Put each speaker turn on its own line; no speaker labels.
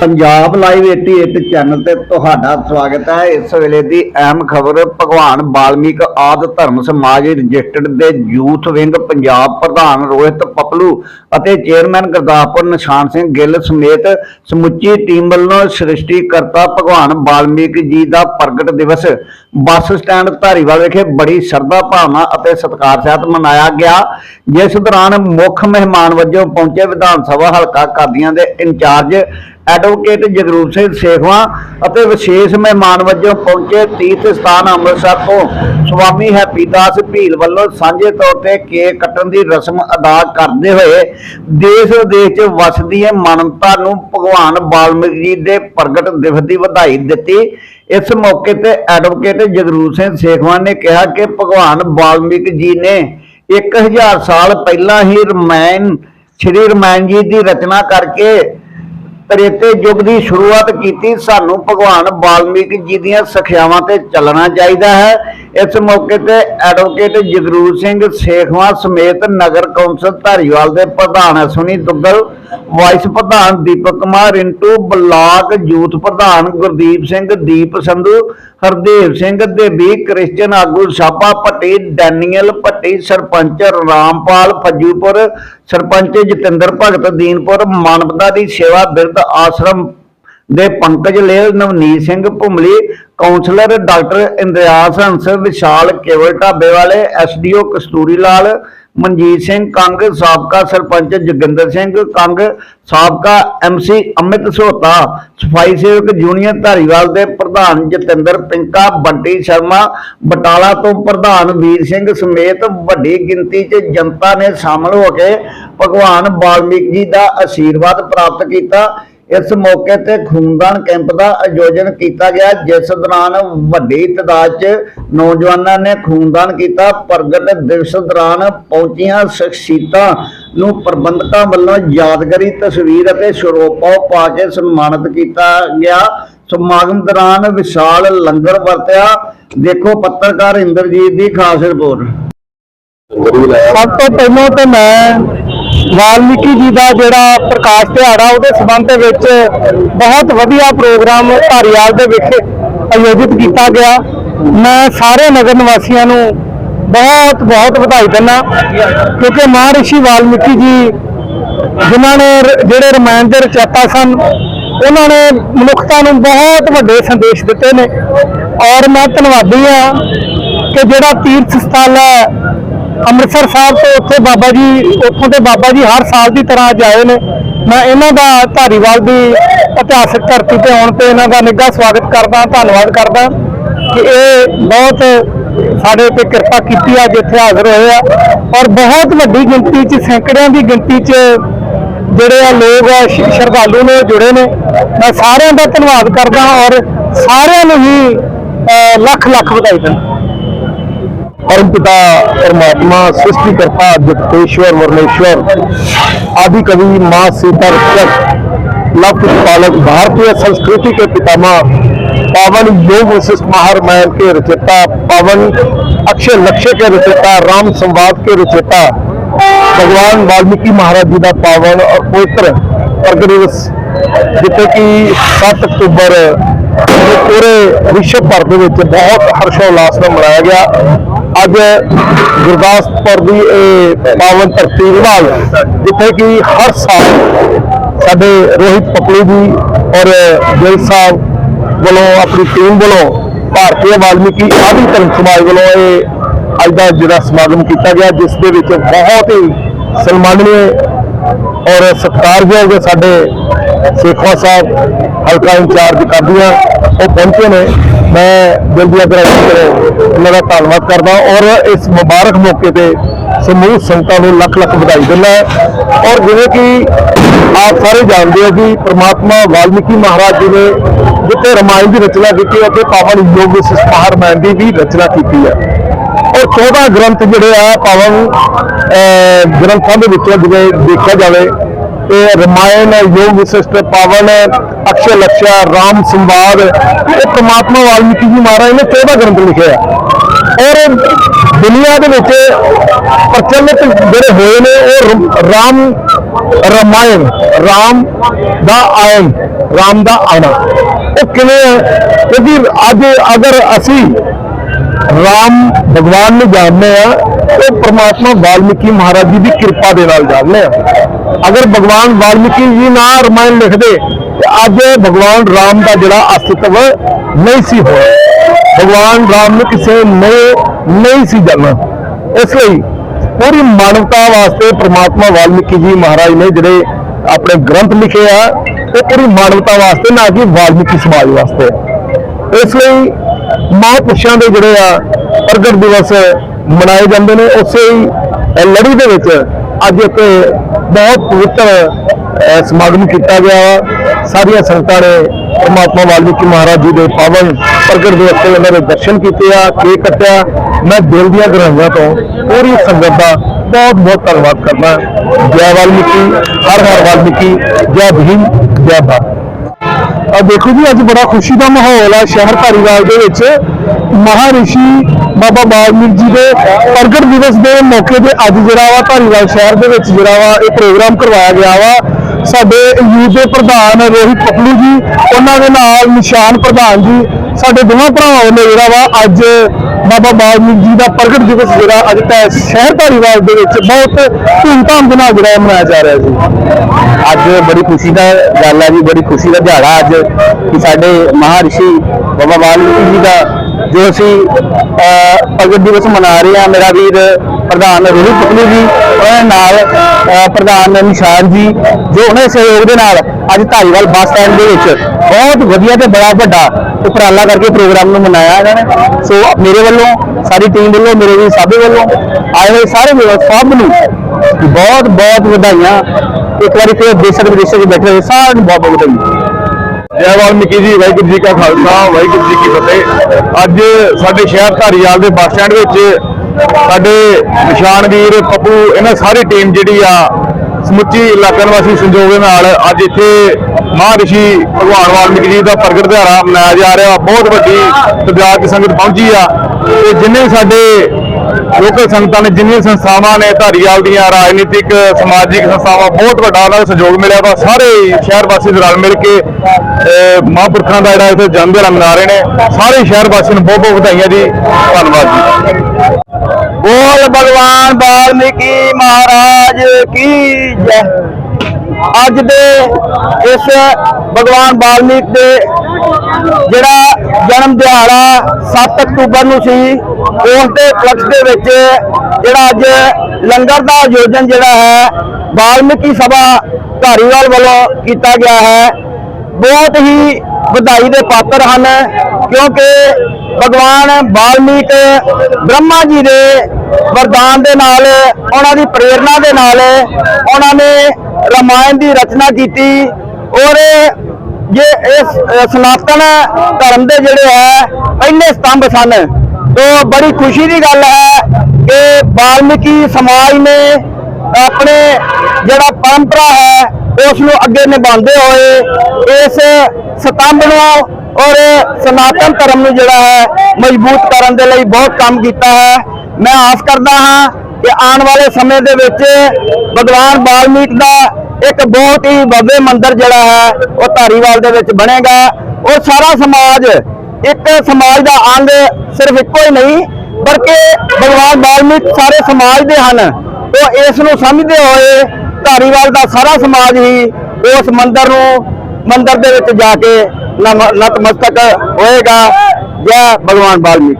Punjab live 88 channel ਤੇ ਤੁਹਾਡਾ ਸਵਾਗਤ ਹੈ। ਇਸ ਵੇਲੇ ਦੀ ਅਹਿਮ ਖਬਰ, ਭਗਵਾਨ ਬਾਲਮੀਕ ਆਦ ਧਰਮ ਸਮਾਜ ਰਜਿਸਟਰਡ ਦੇ ਯੂਥ ਵਿੰਗ ਪੰਜਾਬ ਪ੍ਰਧਾਨ ਰੋਹਿਤ ਪਪਲੂ ਅਤੇ ਚੇਅਰਮੈਨ ਗੁਰਦਾਸਪੁਰ ਨਿਸ਼ਾਨ ਸਿੰਘ ਗਿੱਲ ਸਮੇਤ ਸਮੁੱਚੀ ਟੀਮ ਵੱਲੋਂ ਸ੍ਰਿਸ਼ਟੀ ਕਰਤਾ ਭਗਵਾਨ ਬਾਲਮੀਕ ਜੀ ਦਾ ਪ੍ਰਗਟ ਦਿਵਸ ਬੱਸ ਸਟੈਂਡ ਧਾਰੀਵਾਲ ਵਿਖੇ ਬੜੀ ਸ਼ਰਧਾ ਭਾਵਨਾ ਅਤੇ ਸਤਿਕਾਰ ਸਹਿਤ ਮਨਾਇਆ ਗਿਆ, ਜਿਸ ਦੌਰਾਨ ਮੁੱਖ ਮਹਿਮਾਨ ਵਜੋਂ ਪਹੁੰਚੇ ਵਿਧਾਨ ਸਭਾ ਹਲਕਾ ਕਾਦੀਆਂ ਦੇ ਇੰਚਾਰਜ ਐਡਵੋਕੇਟ ਜਗਰੂਪ ਸਿੰਘ ਸੇਖਵਾ ਅਤੇ ਵਿਸ਼ੇਸ਼ ਮਹਿਮਾਨ ਵਜੋਂ ਪਹੁੰਚੇ ਤੀਰਥ ਸਥਾਨ ਅੰਮ੍ਰਿਤਸਰ ਤੋਂ ਸਵਾਮੀ ਹੈਪੀਦਾਸ ਭੀਲ ਵੱਲੋਂ ਸਾਂਝੇ ਤੌਰ ਤੇ ਕੇਕ ਕੱਟਣ ਦੀ ਰਸਮ ਅਦਾ ਕਰਦੇ ਹੋਏ ਦੇਸ਼ ਵਿਦੇਸ਼ 'ਚ ਵਸਦੀ ਹੈ ਮਾਨਵਤਾ ਨੂੰ ਭਗਵਾਨ ਵਾਲਮੀਕ ਜੀ ਦੇ ਪ੍ਰਗਟ ਦਿਵਸ ਦੀ ਵਧਾਈ ਦਿੱਤੀ। ਇਸ ਮੌਕੇ ਤੇ ਐਡਵੋਕੇਟ ਜਗਰੂਪ ਸਿੰਘ ਸੇਖਵਾ ਨੇ ਕਿਹਾ ਕਿ ਭਗਵਾਨ ਵਾਲਮੀਕ ਜੀ ਨੇ 1000 ਸਾਲ ਪਹਿਲਾਂ ਹੀ ਰਮਾਇਣ, ਸ਼੍ਰੀ ਰਮਾਇਣ ਜੀ ਦੀ ਰਚਨਾ ਕਰਕੇ ਤ੍ਰੇਤੇ ਯੁੱਗ ਦੀ ਸ਼ੁਰੂਆਤ ਕੀਤੀ। ਸਾਨੂੰ ਭਗਵਾਨ ਵਾਲਮੀਕ ਜੀ ਦੀਆਂ ਸਿੱਖਿਆਵਾਂ ਤੇ ਚੱਲਣਾ ਚਾਹੀਦਾ ਹੈ। ਇਸ ਮੌਕੇ ਤੇ ਐਡਵੋਕੇਟ ਜਗਰੂਪ ਸਿੰਘ ਸੇਖਵਾਂ ਸਮੇਤ ਨਗਰ ਕੌਂਸਲ ਧਾਰੀਵਾਲ ਦੇ ਪ੍ਰਧਾਨ ਅਸ਼ਵਨੀ ਦੁੱਗਲ ਵਾਈਸ ਪ੍ਰਧਾਨ ਦੀਪਕ ਕੁਮਾਰ ਰਿੰਟੂ ਬਲਾਕ ਯੂਥ ਪ੍ਰਧਾਨ ਗੁਰਦੀਪ ਸਿੰਘ, ਦੀਪ ਸੰਧੂ, ਹਰਦੇਵ ਸਿੰਘ ਦੇਬੀ ਕ੍ਰਿਸਚਨ ਆਗੂ ਸਾਪਾ ਭੱਟੀ, ਡੈਨੀਅਲ ਭੱਟੀ, ਸਰਪੰਚ ਰਾਮਪਾਲ ਫੱਜੂਪੁਰ, ਸਰਪੰਚ ਜਤਿੰਦਰ ਭਗਤ ਦੀਨਪੁਰ, ਮਾਨਵਤਾ ਦੀ ਸੇਵਾ ਬਿਰਧ ਆਸ਼ਰਮ ਦੇ ਪੰਕਜ ਲੇਲ ਨਵਨੀਤ ਸਿੰਘ ਭੁਮਲੀ ਕਾਉਂਸਲਰ ਡਾਕਟਰ ਇੰਦਿਆਸ ਹੰਸ ਵਿਸ਼ਾਲ ਕੇਵਲ ਢਾਬੇ ਵਾਲੇ ਐਸਡੀਓ ਕਸਤੂਰੀ ਲਾਲ ਮਨਜੀਤ ਸਿੰਘ ਕੰਗ ਸਾਬਕਾ ਸਰਪੰਚ ਜੋਗਿੰਦਰ ਸਿੰਘ ਕੰਗ ਸਾਬਕਾ ਐਮਸੀ ਅਮਿਤ ਸੋਤਾ ਸਫ਼ਾਈ ਸੇਵਕ ਯੂਨੀਅਨ ਧਾਰੀਵਾਲ ਦੇ ਪ੍ਰਧਾਨ ਜਤਿੰਦਰ ਪਿੰਕਾ ਬੰਟੀ ਸ਼ਰਮਾ ਬਟਾਲਾ ਤੋਂ ਪ੍ਰਧਾਨ ਵੀਰ ਸਿੰਘ ਸਮੇਤ ਵੱਡੀ ਗਿਣਤੀ 'ਚ ਜਨਤਾ ਨੇ ਸ਼ਾਮਲ ਹੋ ਕੇ ਭਗਵਾਨ ਵਾਲਮੀਕ ਜੀ ਦਾ ਆਸ਼ੀਰਵਾਦ ਪ੍ਰਾਪਤ ਕੀਤਾ ਇਸ ਮੌਕੇ ਤੇ ਖੂਨਦਾਨ ਕੈਂਪ ਦਾ ਆਯੋਜਨ ਕੀਤਾ ਗਿਆ, ਜਿਸ ਦੌਰਾਨ ਵੱਡੀ ਤਾਦਾਦ 'ਚ ਨੌਜਵਾਨਾਂ ਨੇ ਖੂਨਦਾਨ ਕੀਤਾ। ਪ੍ਰਗਟ ਦਿਵਸ ਦੌਰਾਨ ਪਹੁੰਚੀਆਂ ਸ਼ਖਸੀਅਤਾਂ ਨੂੰ ਪ੍ਰਬੰਧਕਾਂ ਵੱਲੋਂ ਯਾਦਗਾਰੀ ਤਸਵੀਰ ਅਤੇ ਸ਼ਰੋਪਾ ਪਾ ਕੇ ਸਨਮਾਨਿਤ ਕੀਤਾ ਗਿਆ। ਸਮਾਗਮ ਦੌਰਾਨ ਵਿਸ਼ਾਲ ਲੰਗਰ ਵਰਤਿਆ। ਦੇਖੋ ਪੱਤਰਕਾਰ ਇੰਦਰਜੀਤ ਦੀ ਖਾਸ ਰਿਪੋਰਟ।
ਸਭ ਤੋਂ ਪਹਿਲਾਂ ਤੇ ਮੈਂ ਵਾਲਮੀਕੀ ਜੀ ਦਾ ਜਿਹੜਾ ਪ੍ਰਕਾਸ਼ ਦਿਹਾੜਾ, ਉਹਦੇ ਸੰਬੰਧ ਵਿੱਚ ਬਹੁਤ ਵਧੀਆ ਪ੍ਰੋਗਰਾਮ ਧਾਰੀਵਾਲ ਦੇ ਵਿਖੇ ਆਯੋਜਿਤ ਕੀਤਾ ਗਿਆ। ਮੈਂ ਸਾਰੇ ਨਗਰ ਨਿਵਾਸੀਆਂ ਨੂੰ ਬਹੁਤ ਬਹੁਤ ਵਧਾਈ ਦਿੰਦਾ ਕਿਉਂਕਿ ਮਹਾਰਿਸ਼ੀ ਵਾਲਮੀਕੀ ਜੀ, ਜਿਨ੍ਹਾਂ ਨੇ ਜਿਹੜੇ ਰਮਾਇਣ ਦੇ ਰਚయిਤਾ ਸਨ, ਉਹਨਾਂ ਨੇ ਮਨੁੱਖਤਾ ਨੂੰ ਬਹੁਤ ਵੱਡੇ ਸੰਦੇਸ਼ ਦਿੱਤੇ ਨੇ। ਔਰ ਮੈਂ ਧੰਨਵਾਦੀ ਹਾਂ ਕਿ ਜਿਹੜਾ ਤੀਰਥ ਸਥਲ ਹੈ ਅੰਮ੍ਰਿਤਸਰ ਸਾਹਿਬ ਤੋਂ ਉੱਥੇ ਬਾਬਾ ਜੀ, ਉੱਥੋਂ ਦੇ ਬਾਬਾ ਜੀ ਹਰ ਸਾਲ ਦੀ ਤਰ੍ਹਾਂ ਅੱਜ ਆਏ ਨੇ। ਮੈਂ ਇਹਨਾਂ ਦਾ ਧਾਰੀਵਾਲ ਦੀ ਇਤਿਹਾਸਕ ਧਰਤੀ ਤੇ ਆਉਣ ਤੇ ਇਹਨਾਂ ਦਾ ਨਿੱਘਾ ਸਵਾਗਤ ਕਰਦਾ, ਧੰਨਵਾਦ ਕਰਦਾ ਕਿ ਇਹ ਬਹੁਤ ਸਾਡੇ ਤੇ ਕਿਰਪਾ ਕੀਤੀ ਆ ਜਿੱਥੇ ਹਾਜ਼ਰ ਹੋਏ ਆ। ਔਰ ਬਹੁਤ ਵੱਡੀ ਗਿਣਤੀ ਚ, ਸੈਂਕੜਿਆਂ ਦੀ ਗਿਣਤੀ 'ਚ ਜਿਹੜੇ ਆ ਲੋਕ ਆ ਸ਼ਰਧਾਲੂ ਨੇ ਉਹ ਜੁੜੇ ਨੇ। ਮੈਂ ਸਾਰਿਆਂ ਦਾ ਧੰਨਵਾਦ ਕਰਦਾ ਔਰ ਸਾਰਿਆਂ ਨੂੰ ਹੀ ਲੱਖ ਲੱਖ ਵਧਾਈ ਦਿੰਦਾ। परम पिता परमात्मा सृष्टि करता जगतेश्वर वर्णेश्वर आदि कवि माँ सीता रक्षक लव पालक भारतीय संस्कृति के पितामह पावन योग वशिष्ठ महारामायण के रचयिता पावन अक्षय लक्ष्य के रचयिता राम संवाद के रचयिता भगवान वाल्मीकि महाराज जी का पावन और पवित्र प्रगट दिवस ਜਿੱਥੇ ਕਿ 7 ਅਕਤੂਬਰ ਇਹ ਪੂਰੇ ਵਿਸ਼ਵ ਭਰ ਦੇ ਵਿੱਚ ਬਹੁਤ ਹਰਸ਼ੋਲਾਸ ਨਾਲ ਮਨਾਇਆ ਗਿਆ ਅੱਜ ਗੁਰਦਾਸਪੁਰ ਦੀ ਇਹ ਪਾਵਨ ਧਰਤੀ ਨਾਲ ਜਿੱਥੇ ਕਿ ਹਰ ਸਾਲ ਸਾਡੇ ਰੋਹਿਤ ਪਪਲੀ ਜੀ ਔਰ ਗਿੱਲ ਸਾਹਿਬ ਵੱਲੋਂ ਆਪਣੀ ਟੀਮ ਵੱਲੋਂ ਭਾਰਤੀ ਵਾਲਮੀਕੀ ਆਦਿ ਧਰਮ ਸਮਾਜ ਵੱਲੋਂ ਇਹ ਅੱਜ ਦਾ ਜਿਹੜਾ ਸਮਾਗਮ ਕੀਤਾ ਗਿਆ, ਜਿਸ ਦੇ ਵਿੱਚ ਬਹੁਤ ਹੀ ਸਨਮਾਨਨੀय ਔਰ ਸਤਿਕਾਰਯੋਗ ਸਾਡੇ ਸੇਖਵਾ ਸਾਹਿਬ, ਹਲਕਾ ਇੰਚਾਰਜ ਕਾਦੀਆਂ, ਉਹ ਪਹੁੰਚੇ ਨੇ। ਮੈਂ ਦਿਲ ਦੀਆਂ ਗਹਿਰਾਈਆਂ ਤੋਂ ਉਹਨਾਂ ਦਾ ਧੰਨਵਾਦ ਕਰਦਾ ਔਰ ਇਸ ਮੁਬਾਰਕ ਮੌਕੇ ਤੇ ਸਮੂਹ ਸੰਗਤਾਂ ਨੂੰ ਲੱਖ ਲੱਖ ਵਧਾਈ ਦਿੰਦਾ ਔਰ ਜਿਵੇਂ ਕਿ ਆਪ ਸਾਰੇ ਜਾਣਦੇ ਹੋ ਕਿ ਪ੍ਰਮਾਤਮਾ ਵਾਲਮੀਕੀ ਮਹਾਰਾਜ ਜੀ ਨੇ ਜਿੱਥੇ ਰਮਾਇਣ ਦੀ ਰਚਨਾ ਕੀਤੀ ਅਤੇ ਪਾਵਨ ਯੋਗ ਵਿਸ਼ਿਸ਼ਟ ਮਹਾਰਾਮਾਇਣ ਦੀ ਵੀ ਰਚਨਾ ਕੀਤੀ ਹੈ। ਔਰ 14 ਗ੍ਰੰਥ ਜਿਹੜੇ ਆ ਪਾਵਨ ਗ੍ਰੰਥਾਂ ਦੇ ਵਿੱਚੋਂ ਜਿਵੇਂ ਦੇਖਿਆ ਜਾਵੇ, ਤੇ ਰਮਾਇਣ, ਯੋਗ ਵਿਸ਼ਿਸ਼ਟ, ਪਾਵਨ ਅਕਸ਼ਰ ਲਕਸ਼ਾ ਰਾਮ ਸੰਵਾਦ, ਇਹ ਪ੍ਰਮਾਤਮਾ ਵਾਲਮੀਕੀ ਜੀ ਮਹਾਰਾਜ ਨੇ 14 ਗ੍ਰੰਥ ਲਿਖੇ ਆ। ਔਰ ਦੁਨੀਆ ਦੇ ਵਿੱਚ ਪ੍ਰਚਲਿਤ ਜਿਹੜੇ ਹੋਏ ਨੇ, ਉਹ ਰਾਮ
ਰਮਾਇਣ, ਰਾਮ ਦਾ ਆਇਨ ਰਾਮ ਦਾ ਆਣਾ ਉਹ ਕਿਵੇਂ ਹੈ ਕਿਉਂਕਿ ਅੱਜ ਅਗਰ ਅਸੀਂ ਰਾਮ ਭਗਵਾਨ ਨੂੰ ਜਾਣਦੇ ਆ, ਉਹ ਪ੍ਰਮਾਤਮਾ ਵਾਲਮੀਕੀ ਮਹਾਰਾਜ ਜੀ ਦੀ ਕਿਰਪਾ ਦੇ ਨਾਲ ਜਾਣਦੇ ਆ। ਅਗਰ ਭਗਵਾਨ ਵਾਲਮੀਕੀ ਜੀ ਨਾ ਰਮਾਇਣ ਲਿਖਦੇ ਅੱਜ ਭਗਵਾਨ ਰਾਮ ਦਾ ਜਿਹੜਾ ਅਸਤਿਤਵ ਨਹੀਂ ਸੀ ਹੋਇਆ। ਭਗਵਾਨ ਰਾਮ ਨੂੰ ਕਿਸੇ ਨੇ ਨਹੀਂ ਸੀ ਜਾਣਾ ਇਸ ਲਈ ਪੂਰੀ ਮਾਨਵਤਾ ਵਾਸਤੇ ਪ੍ਰਮਾਤਮਾ ਵਾਲਮੀਕੀ ਜੀ ਮਹਾਰਾਜ ਨੇ ਜਿਹੜੇ ਆਪਣੇ ਗ੍ਰੰਥ ਲਿਖੇ ਆ, ਉਹ ਪੂਰੀ ਮਾਨਵਤਾ ਵਾਸਤੇ ਨਾ ਕਿ ਵਾਲਮੀਕੀ ਸਮਾਜ ਵਾਸਤੇ। ਇਸ ਲਈ ਮਹਾਂਪੁਰਸ਼ਾਂ ਦੇ ਜਿਹੜੇ ਆ ਪ੍ਰਗਟ ਦਿਵਸ ਮਨਾਏ ਜਾਂਦੇ ਨੇ, ਉਸੇ ਹੀ ਲੜੀ ਦੇ ਵਿੱਚ ਅੱਜ ਇੱਕ ਬਹੁਤ ਪਵਿੱਤਰ ਸਮਾਗਮ ਕੀਤਾ ਗਿਆ ਵਾ। ਸਾਰੀਆਂ ਸੰਗਤਾਂ ਨੇ ਪਰਮਾਤਮਾ ਵਾਲਮੀਕੀ ਮਹਾਰਾਜ ਜੀ ਦੇ ਪਾਵਨ ਪ੍ਰਗਟ ਦਿਵਸ ਤੇ ਉਹਨਾਂ ਦੇ ਦਰਸ਼ਨ ਕੀਤੇ ਆ, ਕੇਕ ਕੱਟਿਆ। ਮੈਂ ਦਿਲ ਦੀਆਂ ਗਹਿਰਾਈਆਂ ਤੋਂ ਪੂਰੀ ਸੰਗਤ ਦਾ ਬਹੁਤ ਬਹੁਤ ਧੰਨਵਾਦ ਕਰਦਾ। ਜੈ ਵਾਲਮੀਕੀ, ਹਰ ਹਰ ਵਾਲਮੀਕੀ, ਜੈ ਭੀਮ, ਜੈ ਭਾਰਤ। ਦੇਖੋ ਜੀ, ਅੱਜ ਬੜਾ ਖੁਸ਼ੀ ਦਾ ਮਾਹੌਲ ਆ ਸ਼ਹਿਰ ਧਾਰੀਵਾਲ ਦੇ ਵਿੱਚ। ਮਹਾਰਿਸ਼ੀ ਬਾਬਾ ਬਾਲਮੀਕ ਜੀ ਦੇ ਪ੍ਰਗਟ ਦਿਵਸ ਦੇ ਮੌਕੇ ਤੇ ਅੱਜ ਜਿਹੜਾ ਵਾ ਧਾਰੀਵਾਲ ਸ਼ਹਿਰ ਦੇ ਵਿੱਚ ਜਿਹੜਾ ਵਾ ਇਹ ਪ੍ਰੋਗਰਾਮ ਕਰਵਾਇਆ ਗਿਆ ਵਾ। ਸਾਡੇ ਯੂਥ ਦੇ ਪ੍ਰਧਾਨ ਰੋਹਿਤ ਪਪਲੂ ਜੀ, ਉਹਨਾਂ ਦੇ ਨਾਲ ਨਿਸ਼ਾਨ ਪ੍ਰਧਾਨ ਜੀ, ਸਾਡੇ ਦੋਵਾਂ ਭਰਾਵਾਂ ਨੇ ਜਿਹੜਾ ਵਾ ਅੱਜ ਬਾਬਾ ਬਾਲਮੀਕ ਜੀ ਦਾ ਪ੍ਰਗਟ ਦਿਵਸ ਜਿਹੜਾ ਅੱਜ ਤਾਂ ਸ਼ਹਿਰ ਧਾਰੀਵਾਲ ਦੇ ਵਿੱਚ ਬਹੁਤ ਧੂਮਧਾਮ ਦੇ ਨਾਲ ਜਿਹੜਾ ਮਨਾਇਆ ਜਾ ਰਿਹਾ ਜੀ। ਅੱਜ ਬੜੀ ਖੁਸ਼ੀ ਦਾ ਗੱਲ ਹੈ ਜੀ, ਬੜੀ ਖੁਸ਼ੀ ਦਾ ਦਿਹਾੜਾ ਅੱਜ ਕਿ ਸਾਡੇ ਮਹਾਰਿਸ਼ੀ ਬਾਬਾ ਬਾਲਮੀਕ ਜੀ ਦਾ ਜੋ ਅਸੀਂ ਅਹ, ਪ੍ਰਗਟ ਦਿਵਸ ਮਨਾ ਰਹੇ ਹਾਂ ਮੇਰਾ ਵੀਰ ਪ੍ਰਧਾਨ ਰੋਹਿਤ ਪਤਨੀ ਜੀ ਉਹਨਾਂ ਨਾਲ ਪ੍ਰਧਾਨ ਨਿਸ਼ਾਨ ਜੀ ਜੋ ਉਹਨਾਂ ਦੇ ਸਹਿਯੋਗ ਦੇ ਨਾਲ ਅੱਜ ਧਾਰੀਵਾਲ ਬੱਸ ਸਟੈਂਡ ਦੇ ਵਿੱਚ ਬਹੁਤ ਵਧੀਆ ਤੇ ਬੜਾ ਵੱਡਾ ਉਪਰਾਲਾ ਕਰਕੇ ਪ੍ਰੋਗਰਾਮ ਨੂੰ ਮਨਾਇਆ ਇਹਨਾਂ ਨੇ। ਸੋ ਮੇਰੇ ਵੱਲੋਂ ਸਾਰੀ ਟੀਮ ਵੱਲੋਂ ਮੇਰੇ ਵੀ ਸਾਬੇ ਵੱਲੋਂ ਆਏ ਹੋਏ ਸਾਰੇ ਮੇਰੇ ਸਭ ਨੂੰ ਬਹੁਤ ਬਹੁਤ ਵਧਾਈਆਂ। ਇੱਕ ਵਾਰੀ ਫਿਰ ਦੇਸ਼ਾਂ ਵਿਦੇਸ਼ਾਂ 'ਚ ਬੈਠੇ ਹੋਏ ਸਾਰਿਆਂ ਨੂੰ ਬਹੁਤ ਬਹੁਤ ਵਧਾਈਆਂ।
ਜੈ ਵਾਲਮੀਕੀ ਜੀ, ਵਾਹਿਗੁਰੂ ਜੀ ਕਾ ਖਾਲਸਾ, ਵਾਹਿਗੁਰੂ ਜੀ ਕੀ ਫਤਿਹ। ਅੱਜ ਸਾਡੇ ਸ਼ਹਿਰ ਧਾਰੀਵਾਲ ਦੇ ਬੱਸ ਸਟੈਂਡ ਵਿੱਚ ਸਾਡੇ ਨਿਸ਼ਾਨਵੀਰ ਪੱਪੂ, ਇਹਨਾਂ ਸਾਰੀ ਟੀਮ ਜਿਹੜੀ ਆ ਸਮੁੱਚੀ ਇਲਾਕਾ ਨਿਵਾਸੀ ਸੰਜੋਗ ਦੇ ਨਾਲ ਅੱਜ ਇੱਥੇ ਮਹਾਰਿਸ਼ੀ ਭਗਵਾਨ ਵਾਲਮੀਕੀ ਜੀ ਦਾ ਪ੍ਰਗਟ ਦਿਹਾੜਾ ਮਨਾਇਆ ਜਾ ਰਿਹਾ। ਬਹੁਤ ਵੱਡੀ ਤਦਾਦ ਸੰਗਤ ਪਹੁੰਚੀ ਆ। ਤੇ ਜਿੰਨੇ ਵੀ ਸਾਡੇ ਲੋਕਲ ਸੰਗਤਾਂ ਨੇ ਜਿੰਨੀਆਂ ਸੰਸਥਾਵਾਂ ਨੇ ਧਾਰੀਵਾਲ ਦੀਆਂ ਰਾਜਨੀਤਿਕ ਸਮਾਜਿਕ ਸੰਸਥਾਵਾਂ ਬਹੁਤ ਵੱਡਾ ਉਹਨਾਂ ਦਾ ਸਹਿਯੋਗ ਮਿਲਿਆ ਵਾ। ਸਾਰੇ ਸ਼ਹਿਰ ਵਾਸੀ ਰਲ ਮਿਲ ਕੇ ਅਹ, ਮਹਾਂਪੁਰਖਾਂ ਦਾ ਜਿਹੜਾ ਇੱਥੇ ਜਨਮ ਦਿਹਾੜਾ ਮਨਾ ਰਹੇ ਨੇ। ਸਾਰੇ ਸ਼ਹਿਰ ਵਾਸੀਆਂ ਨੂੰ ਬਹੁਤ ਬਹੁਤ ਵਧਾਈਆਂ ਜੀ। ਧੰਨਵਾਦ ਜੀ।
ਬੋਲ ਭਗਵਾਨ ਵਾਲਮੀਕੀ ਮਹਾਰਾਜ ਕੀ ਜੈ। ਅੱਜ ਦੇ ਇਸ ਭਗਵਾਨ ਵਾਲਮੀਕ ਦੇ ਜਿਹੜਾ ਜਨਮ ਦਿਹਾੜਾ 7 ਅਕਤੂਬਰ ਨੂੰ ਸੀ, ਉਸ ਦੇ ਉਪਲਕਸ਼ ਦੇ ਵਿੱਚ ਜਿਹੜਾ ਅੱਜ ਲੰਗਰ ਦਾ ਆਯੋਜਨ ਜਿਹੜਾ ਹੈ, ਬਾਲਮੀਕੀ ਸਭਾ ਧਾਰੀਵਾਲ ਵੱਲੋਂ ਕੀਤਾ ਗਿਆ ਹੈ। ਬਹੁਤ ਹੀ ਵਧਾਈ ਦੇ ਪਾਤਰ ਹਨ, ਕਿਉਂਕਿ ਭਗਵਾਨ ਵਾਲਮੀਕ ਬ੍ਰਹਮਾ ਜੀ ਦੇ ਵਰਦਾਨ ਦੇ ਨਾਲ, ਉਹਨਾਂ ਦੀ ਪ੍ਰੇਰਣਾ ਦੇ ਨਾਲ, ਉਹਨਾਂ ਨੇ ਰਾਮਾਇਣ ਦੀ ਰਚਨਾ ਕੀਤੀ। ਔਰ ਜੇ ਇਸ ਸਨਾਤਨ ਧਰਮ ਦੇ ਜਿਹੜੇ ਹੈ, ਪਹਿਲੇ ਸਤੰਭ ਸਨ। ਤੋਂ ਬੜੀ ਖੁਸ਼ੀ ਦੀ ਗੱਲ ਹੈ ਕਿ ਵਾਲਮੀਕੀ ਸਮਾਜ ਨੇ ਆਪਣੇ ਜਿਹੜਾ ਪਰੰਪਰਾ ਹੈ ਉਸ ਨੂੰ ਅੱਗੇ ਨਿਭਾਉਂਦੇ ਹੋਏ ਇਸ ਸਤੰਭ ਨੂੰ ਔਰ ਸਨਾਤਨ ਧਰਮ ਨੂੰ ਜਿਹੜਾ ਹੈ, ਮਜ਼ਬੂਤ ਕਰਨ ਦੇ ਲਈ ਬਹੁਤ ਕੰਮ ਕੀਤਾ ਹੈ। ਮੈਂ ਆਸ ਕਰਦਾ ਹਾਂ ਕਿ ਆਉਣ ਵਾਲੇ ਸਮੇਂ ਦੇ ਵਿੱਚ ਭਗਵਾਨ ਬਾਲਮੀਕ ਦਾ ਇੱਕ ਬਹੁਤ ਹੀ ਭव्य ਮੰਦਿਰ ਜਿਹੜਾ ਹੈ, ਉਹ ਧਾਰੀਵਾਲ ਦੇ ਵਿੱਚ ਬਣੇਗਾ। ਉਹ ਸਾਰਾ ਸਮਾਜ, ਇੱਕ ਸਮਾਜ ਦਾ ਅੰਗ ਸਿਰਫ ਇੱਕੋ ਹੀ ਨਹੀਂ, ਬਲਕਿ ਭਗਵਾਨ ਵਾਲਮੀਕ ਸਾਰੇ ਸਮਾਜ ਦੇ ਹਨ। ਉਹ ਇਸ ਨੂੰ ਸਮਝਦੇ ਹੋਏ ਧਾਰੀਵਾਲ ਦਾ ਸਾਰਾ ਸਮਾਜ ਹੀ ਉਸ ਮੰਦਿਰ ਨੂੰ, ਮੰਦਿਰ ਦੇ ਵਿੱਚ ਜਾ ਕੇ ਨਮ- ਨਤਮਸਤਕ ਹੋਏਗਾ। ਜੈ ਭਗਵਾਨ ਵਾਲਮੀਕ